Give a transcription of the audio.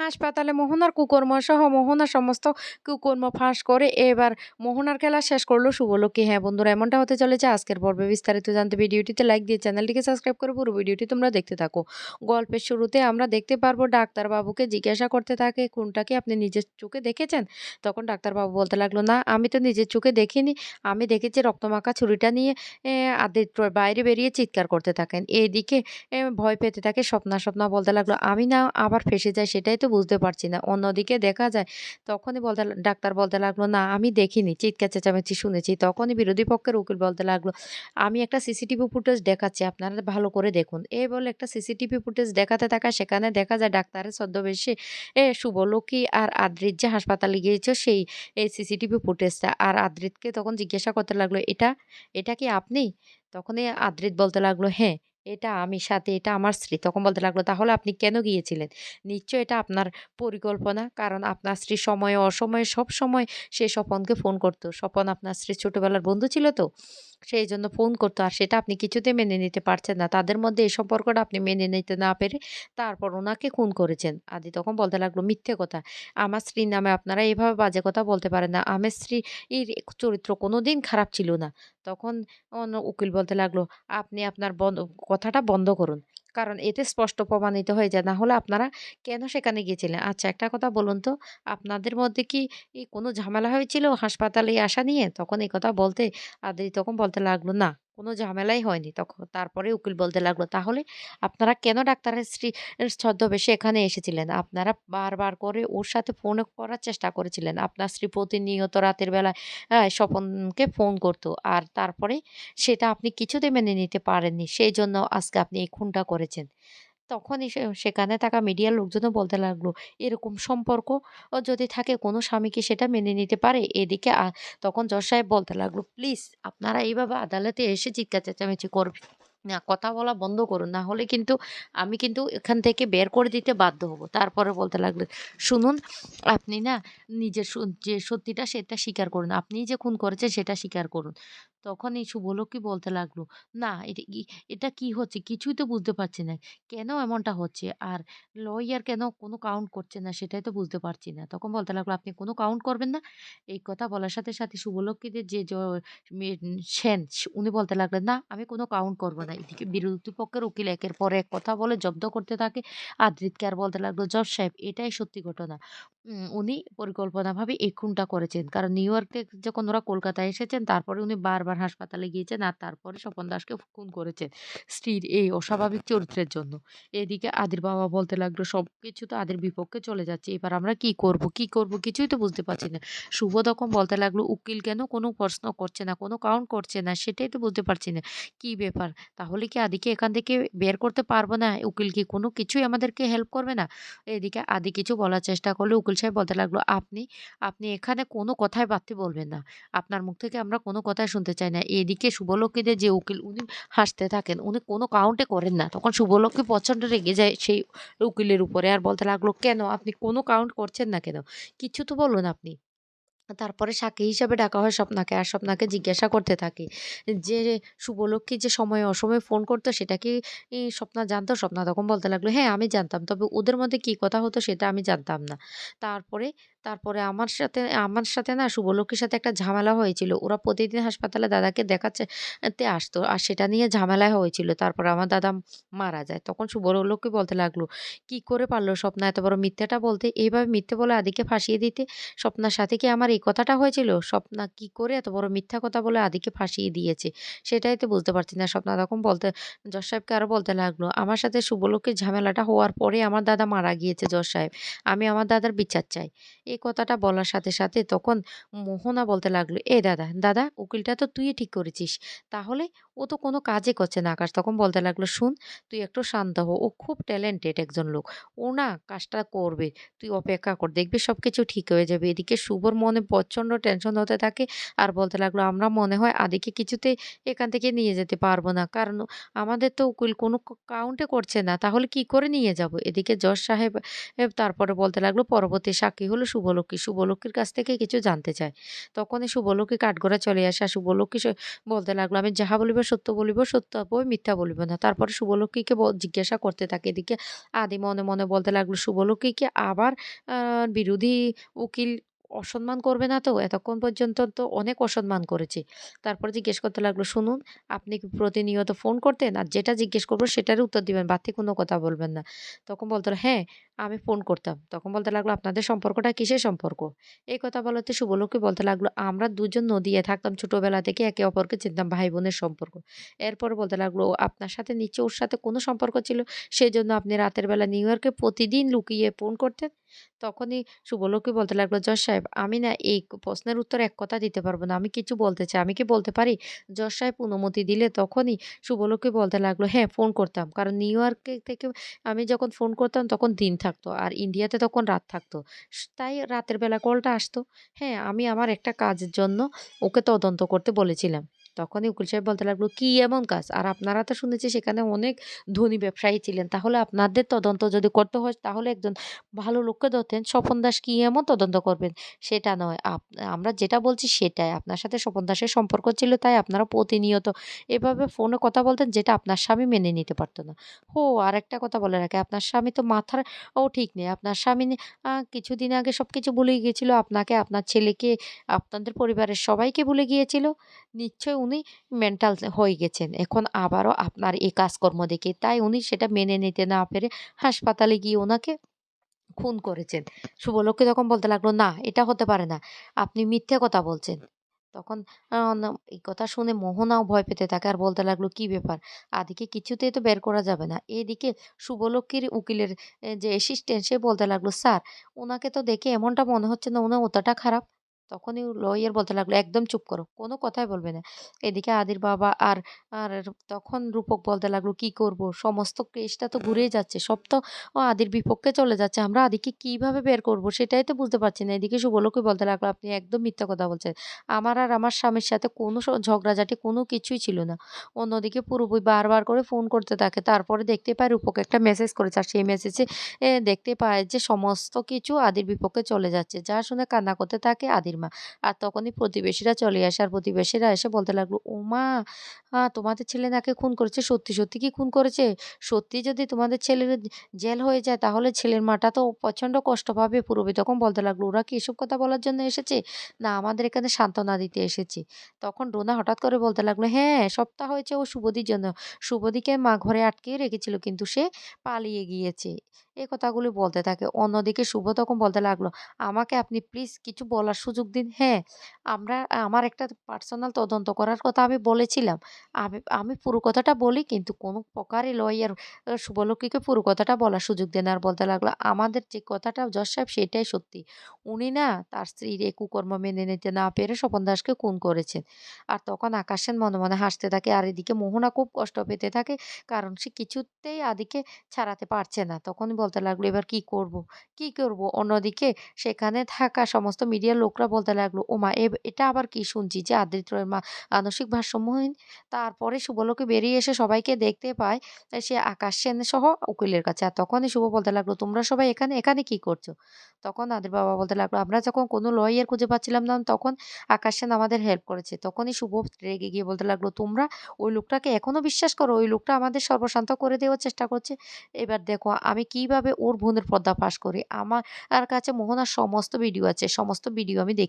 হাসপাতালে মোহনার কুকর্ম সহ মোহনার সমস্ত কুকর্ম ফাঁস করে এবার মোহনার খেলা শেষ করল শুভলক্ষ্মী। হ্যাঁ বন্ধুরা, এমনটা হতে চলেছে আজকের পর্বে বিস্তারিত জানতে ভিডিওটিতে লাইক দিয়ে চ্যানেলটিকে সাবস্ক্রাইব করে পুরো ভিডিওটি তোমরা দেখতে থাকো। গল্পের শুরুতে আমরা দেখতে পারব ডাক্তারবাবুকে জিজ্ঞাসা করতে থাকে, কোনটা কি আপনি নিজের চোখে দেখেছেন? তখন ডাক্তারবাবু বলতে লাগল, না, আমি তো নিজের চোখে দেখিনি। আমি দেখেছি রক্তমাখা ছুরিটা নিয়ে আদিত্য বাইরে বেরিয়ে চিৎকার করতে থাকেন। এদিকে ভয় পেতে থাকে স্বপ্না। স্বপ্না বলতে লাগল, আমি না আবার ফেসে যাই, সেটাই তো বুঝতে পারছি না। অন্যদিকে দেখা যায় তখনই বলতে ডাক্তার বলতে লাগল, না, আমি দেখিনি। চিৎকার চেঁচামেচি শুনেছি। তখনই বিরোধী পক্ষের উকিল বলতে লাগল, আমি একটা সিসিটিভি ফুটেজ দেখাচ্ছি, আপনারা ভালো করে দেখুন। এই বলে একটা সিসিটিভি ফুটেজ দেখাতে থাকা সেখানে দেখা যায় ডাক্তারের ছদ্মবেশে এ শুভলক্ষ্মী আর আদ্রিত যে হাসপাতালে গিয়েছে, সেই, এই সিসিটিভি ফুটেজটা। আর আদ্রিতকে তখন জিজ্ঞাসা করতে লাগল, এটা এটা কি আপনি? তখনই আদ্রিত বলতে লাগল হ্যাঁ। এটা আমি সাথে, এটা আমার স্ত্রী। তখন বলতে লাগল, তাহলে আপনি কেন গিয়েছিলেন? নিশ্চয় এটা আপনার পরিকল্পনা, কারণ আপনার স্ত্রী সময়ে, অসময়ে সব সময় সে স্বপনকে ফোন করতো। স্বপন আপনার স্ত্রীর ছোটবেলার বন্ধু ছিল তো? সেই জন্য ফোন করতো আর সেটা আপনি কিছুতে মেনে নিতে পারছেন না। তাদের মধ্যে এই সম্পর্কটা আপনি মেনে নিতে না পেরে তারপর ওনাকে খুন করেছেন। আদি তখন বলতে লাগল, মিথ্যে কথা। আমার স্ত্রীর নামে আপনারা এভাবে বাজে কথা বলতে পারেন না। আমার স্ত্রীর চরিত্র কোনো দিন খারাপ ছিল না। তখন উকিল বলতে লাগল, আপনি আপনার বন্ধ, কথাটা বন্ধ করুন। কারণ এতে স্পষ্ট প্রমাণিত হয়ে যায়। না হলে আপনারা কেন সেখানে গিয়েছিলেন? আচ্ছা একটা কথা বলুন তো, আপনাদের মধ্যে কি কোনো ঝামেলা হয়েছিল হাসপাতালে আসা নিয়ে? তখন এই কথা বলতে আদি তখন বলতে লাগল, না। কোনো ঝামেলাই হয়নি। তখন তারপরে উকিল বলতে লাগল, তাহলে আপনারা কেন ডাক্তারের স্ত্রী ছদ্মবেশে এখানে এসেছিলেন? আপনারা বারবার করে ওর সাথে ফোন করার চেষ্টা করেছিলেন। আপনার স্ত্রী প্রতিনিয়ত রাতের বেলায় স্বপনকে ফোন করতো। আর তারপরে সেটা আপনি কিছুতে মেনে নিতে পারেননি। সেই জন্য আজকে আপনি এই খুনটা করেছেন। তখনই সেখানে থাকা মিডিয়ার লোকজনও বলতে লাগল, এরকম সম্পর্ক ও যদি থাকে কোনো স্বামী কি সেটা মেনে নিতে পারে? এদিকে তখন জজ সাহেব বলতে লাগল, প্লিজ, আপনারা এইভাবে আদালতে এসে চিৎকার চেঁচামেচি করবেন। না, কথা বলা বন্ধ করুন। না হলে কিন্তু আমি কিন্তু এখান থেকে বের করে দিতে বাধ্য হব। তারপরে বলতে লাগল, শুনুন, আপনি না নিজের যে সত্যিটা সেটা স্বীকার করুন। আপনি যে খুন করেছেন সেটা স্বীকার করুন। তখনই শুভলক্ষ্মী বলতে লাগল, না, এটা কি এটা কি হচ্ছে? কিছুই তো বুঝতে পারছি না। কেন এমনটা হচ্ছে? আর লয়ার কেন কোনো কাউন্ট করছে না? সেটাই তো বুঝতে পারছি না। তখন বলতে লাগল, আপনি কোনো কাউন্ট করবেন না? এই কথা বলার সাথে সাথে শুভলক্ষ্মীদের যে সেন উনি বলতে লাগলেন, না, আমি কোনো কাউন্ট করব না। এদিকে বিরোধী পক্ষের উকিল একের পর এক কথা বলে জব্দ করতে থাকে। আদ্রিতকে আর বলতে লাগল, জজ সাহেব, এটাই সত্যি ঘটনা। উনি পরিকল্পনাভাবে এই খুনটা করেছেন। কারণ নিউ ইয়র্ক থেকে যখন ওরা কলকাতায় এসেছেন, তারপরে উনি বারবার হাসপাতালে গিয়েছেন আর তারপরে স্বপন দাসকে খুন করেছেন। স্ত্রীর এই অস্বাভাবিক চরিত্রের জন্য। এদিকে আদির বাবা বলতে লাগল সব কিছু তো আদির বিপক্ষে চলে যাচ্ছে, এবার আমরা কি করব কি করব কিছুই তো বুঝতে পারছি না। শুভ তখন বলতে লাগল, উকিল কেন কোনো প্রশ্ন করছে না, কোনো কাউন্ট করছে না, সেটাই তো বুঝতে পারছি না। কি ব্যাপার? তাহলে কি আদিকে এখান থেকে বের করতে পারব না? উকিল কি কোনো কিছুই আমাদেরকে হেল্প করবে না? এদিকে আদি কিছু বলার চেষ্টা করলে, উকিল সাহেব বলতে লাগল, আপনি আপনি এখানে কোনো কথাই বাড়তি বলবেন না। আপনার মুখ থেকে আমরা কোনো কথাই শুনতে চাই না। এদিকে শুভলক্ষ্মীদের যে উকিল, উনি হাসতে থাকেন, উনি কোনো কাউন্টে করেন না। তখন শুভলক্ষ্মী প্রচণ্ড রেগে যায় সেই উকিলের উপরে। আর বলতে লাগল, কেন? আপনি কোনো কাউন্ট করছেন না কেন? কিছু তো বলুন আপনি। তারপরে সাক্ষী হিসাবে ডাকা হয় স্বপ্নাকে আর স্বপ্নাকে জিজ্ঞাসা করতে থাকে যে শুভলক্ষ্মী যে সময়ে অসময়ে ফোন করতো সেটা কি স্বপ্না জানতো? স্বপ্না তখন বলতে লাগল হ্যাঁ আমি জানতাম। তবে ওদের মধ্যে কি কথা হতো সেটা আমি জানতাম না। তারপরে তারপরে আমার সাথে আমার সাথে না শুভলক্ষ্মীর সাথে একটা ঝামেলা হয়েছিল ওরা প্রতিদিন হাসপাতালে দাদাকে দেখাচ্ছে তে আসতো আর সেটা নিয়ে ঝামেলা হয়েছিল তারপর আমার দাদা মারা যায় তখন শুভলক্ষ্মী বলতে লাগল কি করে পারল স্বপ্না এত বড় মিথ্যাটা বলতে এইভাবে মিথ্যে বলে আদিকে ফাঁসিয়ে দিতে স্বপ্নার সাথে কি আমার এই কথাটা হয়েছিল? স্বপ্না কি করে এত বড় মিথ্যা কথা বলে আদিকে ফাঁসিয়ে দিয়েছে? সেটাই তো বুঝতে পারছি না। স্বপ্না তখন বলতে জজ সাহেবকে আরও বলতে লাগল, "আমার সাথে শুভলক্ষ্মীর ঝামেলাটা হওয়ার পরে আমার দাদা মারা গিয়েছে জজ সাহেব। আমি আমার দাদার বিচার চাই।" এই কথাটা বলার সাথে, সাথে তখন মোহনা বলতে লাগল, "এ দাদা, দাদা উকিলটা তো তুই ঠিক করেছিস। তাহলে ও তো কোনো কাজই করছে না।" আকাশ তখন বলতে লাগল, "শুন, তুই একটু শান্ত হ। ও খুব ট্যালেন্টেড একজন লোক। ও না কাজটা করবে। তুই অপেক্ষা কর। দেখবি সব কিছু ঠিক হয়ে যাবে। এদিকে শুভর মনে প্রচণ্ড টেনশন হতে থাকে আর বলতে লাগল আমরা মনে হয় আদিকে কিছুতে এখান থেকে নিয়ে যেতে পারব না কারণ আমাদের তো উকিল কোনো কাউন্টে করছে না তাহলে কি করে নিয়ে যাব এদিকে জজ সাহেব তারপরে বলতে লাগল পরবর্তী সাক্ষী হলো শুভলক্ষ্মী, শুভলক্ষ্মীর কাছ থেকে কিছু জানতে চায়। তখনই শুভলক্ষ্মী কাঠগড়া চলে আসে আর শুভলক্ষ্মী বলতে লাগল, আমি যাহা বলিব সত্য বলিব, সত্য বই মিথ্যা বলিব না। তারপরে শুভলক্ষ্মীকে জিজ্ঞাসা করতে থাকে এদিকে। আদি মনে মনে বলতে লাগল, শুভলক্ষ্মীকে আবার বিরোধী উকিল অসম্মান করবে না তো? এতক্ষণ পর্যন্ত তো অনেক অসম্মান করেছে। তারপর জিজ্ঞেস করতে লাগল, শুনুন, আপনি কি প্রতিনিয়ত ফোন করতেন? আর যেটা জিজ্ঞেস করব সেটারই উত্তর দিবেন, বাড়তি কোনো কথা বলবেন না। তখন বলতে হ্যাঁ আমি ফোন করতাম। তখন বলতে লাগল, আপনাদের সম্পর্কটা কিসের সম্পর্ক? এই কথা বলতে শুভলক্ষ্মী বলতে লাগল, আমরা দুজন নদিয়ে থাকতাম ছোটোবেলা থেকে একে অপরকে চিনতাম ভাই বোনের সম্পর্ক। এরপর বলতে লাগল, আপনার সাথে নিচে ওর সাথে কোনো সম্পর্ক ছিল? সেই জন্য আপনি রাতের বেলা নিউ ইয়র্কে প্রতিদিন লুকিয়ে ফোন করতেন? তখনই শুভলক্ষ্মী বলতে লাগল, জজ সাহেব, আমি না এই প্রশ্নের উত্তর এক কথা দিতে পারব না। আমি কিছু বলতে চাই। আমি কি বলতে পারি? জজ সাহেব অনুমতি দিলে তখনই শুভলক্ষ্মী বলতে লাগল হ্যাঁ ফোন করতাম। কারণ নিউ ইয়র্কে থেকে আমি যখন ফোন করতাম তখন দিন থাকতো আর ইন্ডিয়াতে তখন রাত থাকতো। তাই রাতের বেলা কলটা আসতো। হ্যাঁ আমি আমার একটা কাজের জন্য ওকে তদন্ত করতে বলেছিলাম। তখনই উকিল সাহেব বলতে লাগল, কি এমন কাজ? আর আপনারা তো শুনেছি সেখানে অনেক ধনী ব্যবসায়ী ছিলেন। তাহলে আপনাদের তদন্ত যদি করতে হয়, তাহলে একজন ভালো লোককে ধরতেন। স্বপন দাস কি এমন তদন্ত করবেন? সেটা নয়। আমরা যেটা বলছি সেটাই। আপনার সাথে স্বপন দাসের সম্পর্ক ছিল তাই আপনারা প্রতিনিয়ত এভাবে ফোনে কথা বলতেন যেটা আপনার স্বামী মেনে নিতে পারতো না। হো, আর একটা কথা বলে রাখে, আপনার স্বামী তো মাথার, ও ঠিক নেই। আপনার স্বামী কিছুদিন আগে সব কিছু ভুলে গিয়েছিল। আপনাকে, আপনার ছেলেকে, আপনাদের পরিবারের সবাইকে ভুলে গিয়েছিল। নিশ্চয় উনি মেন্টাল হয়ে গেছেন। এখন আবারও আপনার এই কাজকর্ম দেখে তাই উনি সেটা মেনে নিতে না পেরে হাসপাতালে গিয়ে ওনাকে খুন করেছেন। শুভলক্ষ্মী তখন বলতে লাগল, না, এটা হতে পারে না। আপনি মিথ্যে কথা বলছেন। তখন এই কথা শুনে মোহনাও ভয় পেতে থাকে আর বলতে লাগল, কি ব্যাপার? আদিকে কিছুতেই তো বের করা যাবে না। এদিকে শুভলক্ষ্মীর উকিলের যে অ্যাসিস্ট্যান্ট সে বলতে লাগল, স্যার ওনাকে তো দেখে এমনটা মনে হচ্ছে না উনি অতটা খারাপ। তখনই লয়ার বলতে লাগল, একদম চুপ করো, কোনো কথাই বলবে না। এদিকে আদির বাবা আর আর তখন রূপক বলতে লাগল, কি করব? সমস্ত কেসটা তো ঘুরেই যাচ্ছে, সব তো আদির বিপক্ষে চলে যাচ্ছে, আমরা আদিকে কীভাবে বের করব সেটাই তো বুঝতে পারছি না। এদিকে শুভলক্ষ্মী বলতে লাগল, আপনি একদম মিথ্যা কথা বলছেন। আমার আর আমার স্বামীর সাথে কোনো ঝগড়াঝাটি কোনো কিছুই ছিল না। অন্যদিকে পুরোপুরি বারবার করে ফোন করতে থাকে, তারপরে দেখতে পায় রূপক একটা মেসেজ করেছে, আর সেই মেসেজে দেখতে পায় যে সমস্ত কিছু আদির বিপক্ষে চলে যাচ্ছে, যা শুনে কান্না করতে থাকে আদির মা। আর তখনই প্রতিবেশীরা চলে আসে। আর প্রতিবেশীরা এসে বলতে লাগল, ও মা তোমাদের ছেলে নাকি খুন করেছে। সত্যি সত্যি কি খুন করেছে? সত্যি যদি তোমাদের ছেলের জেল হয়ে যায়, তাহলে ছেলের মাটা তো প্রচণ্ড কষ্ট পাবে। পূরবী তখন বলতে লাগল, ওরা কি এসব কথা বলার জন্য এসেছে? না, আমাদের এখানে সান্ত্বনা দিতে এসেছি। তখন রোনা হঠাৎ করে বলতে লাগল হ্যাঁ সপ্তাহ হয়েছে ও শুভদির জন্য। শুভদিকে মা ঘরে আটকে রেখেছিল, কিন্তু সে পালিয়ে গিয়েছে। এই কথাগুলি বলতে থাকে। অন্যদিকে শুভ তখন বলতে লাগল, আমাকে আপনি প্লিজ কিছু বলার সুযোগ দিন হ্যাঁ আমরা, আমার একটা পার্সোনাল তদন্ত করার কথা আমি বলেছিলাম। আমি আমি পুরো কথাটা বলি, কিন্তু কোনো প্রকারই লয়ার শুভলক্ষ্মীকে পুরো কথাটা বলার সুযোগ দেন আর বলতে লাগল, আমাদের যে কথাটা জজ সাহেব, সেটাই সত্যি। উনি না তার স্ত্রীর এই কুকর্ম মেনে নিতে না পেরে স্বপন দাসকে খুন করেছেন। আর তখন আকাশ সেন মনে মনে হাসতে থাকে আর এদিকে মোহনা খুব কষ্ট পেতে থাকে, কারণ সে কিছুতেই আদিকে ছাড়াতে পারছে না। তখনই বলতে লাগল, এবার কি করব? কি করব? অন্যদিকে সেখানে থাকা সমস্ত মিডিয়ার লোকরা বলতে লাগল, ওমা এটা আবার কি শুনছি যে আদিত্যের মা মানসিক ভারসাম্যহীন? তারপরে শুভলোকে বেরিয়ে এসে সবাইকে দেখতে পায় সে আকাশ সেন সহ উকিলের কাছে। আর তখনই শুভ বলতে লাগল, তোমরা সবাই এখানে এখানে কি করছ? তখন আদির বাবা বলতে লাগল, আমরা যখন কোনো লয়ার খুঁজে পাচ্ছিলাম না, তখন আকাশ সেন আমাদের হেল্প করেছে। তখনই শুভ রেগে গিয়ে বলতে লাগল, তোমরা ওই লোকটাকে এখনও বিশ্বাস করো? ওই লোকটা আমাদের সর্বশান্ত করে দেওয়ার চেষ্টা করছে। এবার দেখো, আমি কীভাবে ওর বোনের পর্দা ফাঁস করি? আমার কাছে মোহনার সমস্ত ভিডিও আছে, সমস্ত ভিডিও আমি দেখি